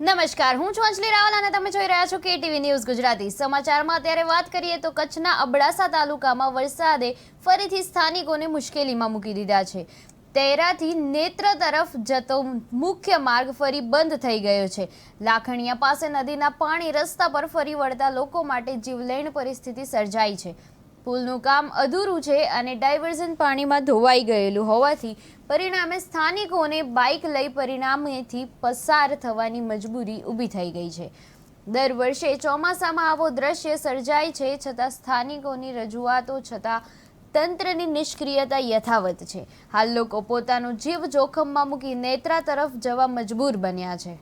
નમસ્કાર, હું છું અંજલિ રાવલ અને તમે જોઈ રહ્યા છો કેટીવી ન્યૂઝ ગુજરાતી. સમાચારમાં અત્યારે વાત કરીએ તો કચ્છના અબડાસા તાલુકામાં વરસાદે ફરીથી સ્થાનિકોને મુશ્કેલીમાં મૂકી દીધા છે. તેરાથી નેત્ર તરફ જતો મુખ્ય માર્ગ ફરી બંધ થઈ ગયો છે. લાખણીયા પાસે નદીના પાણી રસ્તા પર ફરી વળતા લોકો માટે જીવલેણ પરિસ્થિતિ સર્જાઈ છે. પુલનું કામ અધૂરું છે અને ડાયવર્ઝન પાણીમાં ધોવાઈ ગયેલું હોવાથી પરિણામે સ્થાનિકોને બાઇક લઈ પરિણામેથી પસાર થવાની મજબૂરી ઊભી થઈ ગઈ છે. દર વર્ષે ચોમાસામાં આવો દ્રશ્ય સર્જાય છે, છતાં સ્થાનિકોની રજૂઆતો છતાં તંત્રની નિષ્ક્રિયતા યથાવત છે. હાલ લોકો પોતાનો જીવ જોખમમાં મૂકી નેત્રા તરફ જવા મજબૂર બન્યા છે.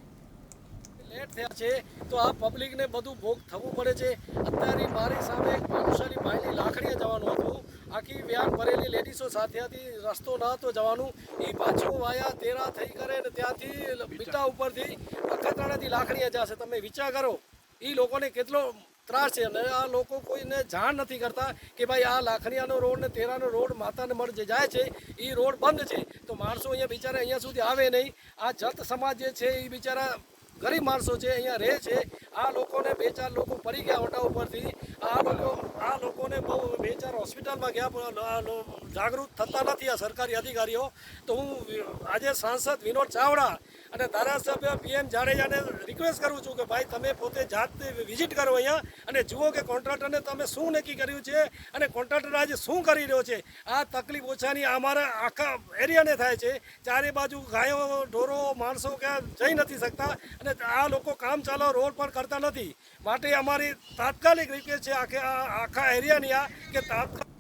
લેટ થયા છે, તો આ પબ્લિકને બધું ભોગ થવું પડે છે. અત્યારે મારી સામે એક ભાનુશાલી ભાઈની લાકડીએ જવાનું હતું. આખી વ્યાન ભરેલી લેડીઝો સાથે હતી, રસ્તો ન હતો જવાનું. એ પાછું વાયા, તેરા થઈ કરે ને ત્યાંથી બીટા ઉપરથી અખતરાણાથી લાકડીએ જશે. તમે વિચાર કરો એ લોકોને કેટલો ત્રાસ છે. અને આ લોકો કોઈને જાણ નથી કરતા કે ભાઈ આ લાખણીયાનો રોડ ને તેરાનો રોડ માતાને મળ જે જાય છે એ રોડ બંધ છે. તો માણસો અહીંયા બિચારા અહીંયા સુધી આવે નહીં. આ જત સમાજ જે છે એ બિચારા ગરીબ માણસો છે, અહીંયા રહે છે. આ લોકોને બે ચાર લોકો પડી ગયા ઓટા ઉપરથી. આ લોકો આ લોકોને બહુ બે ચાર હોસ્પિટલમાં ગયા જાગૃત થતા નથી આ સરકારી અધિકારીઓ. તો હું આજે સાંસદ વિનોદ ચાવડા અને ધારાસભ્ય પીએમ જાડેજાને રિક્વેસ્ટ કરું છું કે ભાઈ, તમે પોતે જાતે વિઝિટ કરો અહીંયા અને જુઓ કે કોન્ટ્રાક્ટરને તમે શું નક્કી કર્યું છે અને કોન્ટ્રાક્ટર આજે શું કરી રહ્યો છે. આ તકલીફ ઓછાની અમારા આખા એરિયાને થાય છે. ચારે બાજુ ગાયો, ઢોરો, માણસો ક્યાં જઈ નથી શકતા અને આ લોકો કામ ચાલો રોડ પર કરતા નથી. માટે અમારી તાત્કાલિક રિક્વેસ્ટ છે આખે આખા એરિયાની આ કે તાત્કાલિક